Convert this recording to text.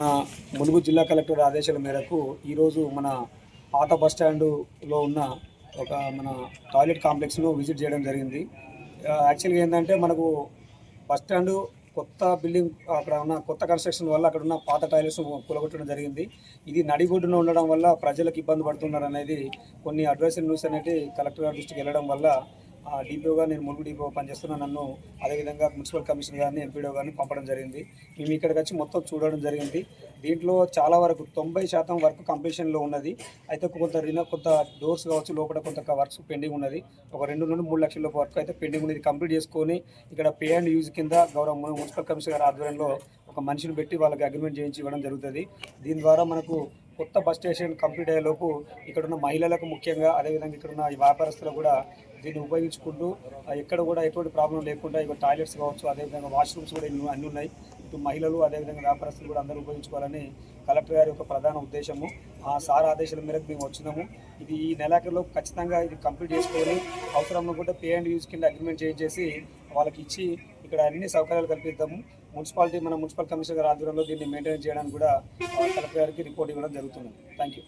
మునుగు ములుగు జిల్లా కలెక్టర్ ఆదేశాల మేరకు ఈరోజు మన పాత బస్ స్టాండులో ఉన్న ఒక మన టాయిలెట్ కాంప్లెక్స్ను విజిట్ చేయడం జరిగింది. యాక్చువల్గా ఏంటంటే మనకు బస్ స్టాండు కొత్త బిల్డింగ్ అక్కడ ఉన్న కొత్త కన్స్ట్రక్షన్ వల్ల అక్కడ ఉన్న పాత టాయిలెట్స్ కూలగొట్టడం జరిగింది. ఇది నడిబొడ్డున ఉండడం వల్ల ప్రజలకు ఇబ్బంది పడుతున్నారు అనేది కొన్ని అడ్వైజరీ న్యూస్ అనేది కలెక్టర్ గారి దృష్టికి వెళ్ళడం వల్ల డిపిఓగా నేను ములుగు డిపిఓ పనిచేస్తున్నా నన్ను అదేవిధంగా మున్సిపల్ కమిషనర్ గారిని ఎంపీడో గారిని పంపడం జరిగింది. మేము ఇక్కడికి వచ్చి మొత్తం చూడడం జరిగింది. దీంట్లో చాలా వరకు తొంభై శాతం వర్క్ కంప్లీషన్లో ఉన్నది. అయితే కొంత రిన కొంత డోర్స్ కావచ్చు లోపల కొంత వర్క్స్ పెండింగ్ ఉన్నది. ఒక రెండు నుండి మూడు లక్షల వర్క్ అయితే పెండింగ్ ఉన్నది. కంప్లీట్ చేసుకొని ఇక్కడ పే అండ్ యూజ్ కింద గౌరవ మున్సిపల్ కమిషనర్ గారి ఆధ్వర్యంలో ఒక మనిషిని పెట్టి వాళ్ళకి అగ్రిమెంట్ చేయించి ఇవ్వడం జరుగుతుంది. దీని ద్వారా మనకు కొత్త బస్ స్టేషన్ కంప్లీట్ అయ్యేలోపు ఇక్కడున్న మహిళలకు ముఖ్యంగా అదేవిధంగా ఇక్కడున్న ఈ వ్యాపారస్తులు కూడా దీన్ని ఉపయోగించుకుంటూ ఎక్కడ కూడా ఎటువంటి ప్రాబ్లం లేకుండా ఇక్కడ టాయిలెట్స్ కావచ్చు అదేవిధంగా వాష్రూమ్స్ కూడా అన్నీ అన్ని ఉన్నాయి. ఇటు మహిళలు అదేవిధంగా వ్యాపారస్తులు కూడా అందరూ ఉపయోగించుకోవాలని కలెక్టర్ గారి యొక్క ప్రధాన ఉద్దేశము. ఆ సార్ ఆదేశాల మేరకు మేము వచ్చినాము. ఇది ఈ నెలాఖరులో ఖచ్చితంగా ఇది కంప్లీట్ చేసుకొని అవసరం అనుకుంటే పే అండ్ యూజ్ కింద అగ్రిమెంట్ చేయించేసి వాళ్ళకి ఇచ్చి ఇక్కడ అన్ని సౌకర్యాలు కల్పిద్దాము. మున్సిపాలిటీ మన మున్సిపల్ కమిషనర్ గారి ఆధ్వర్యంలో దీన్ని మెయింటైన్ చేయడానికి కూడా కలెక్టర్ గారికి రిపోర్ట్ ఇవ్వడం జరుగుతుంది థ్యాంక్ యూ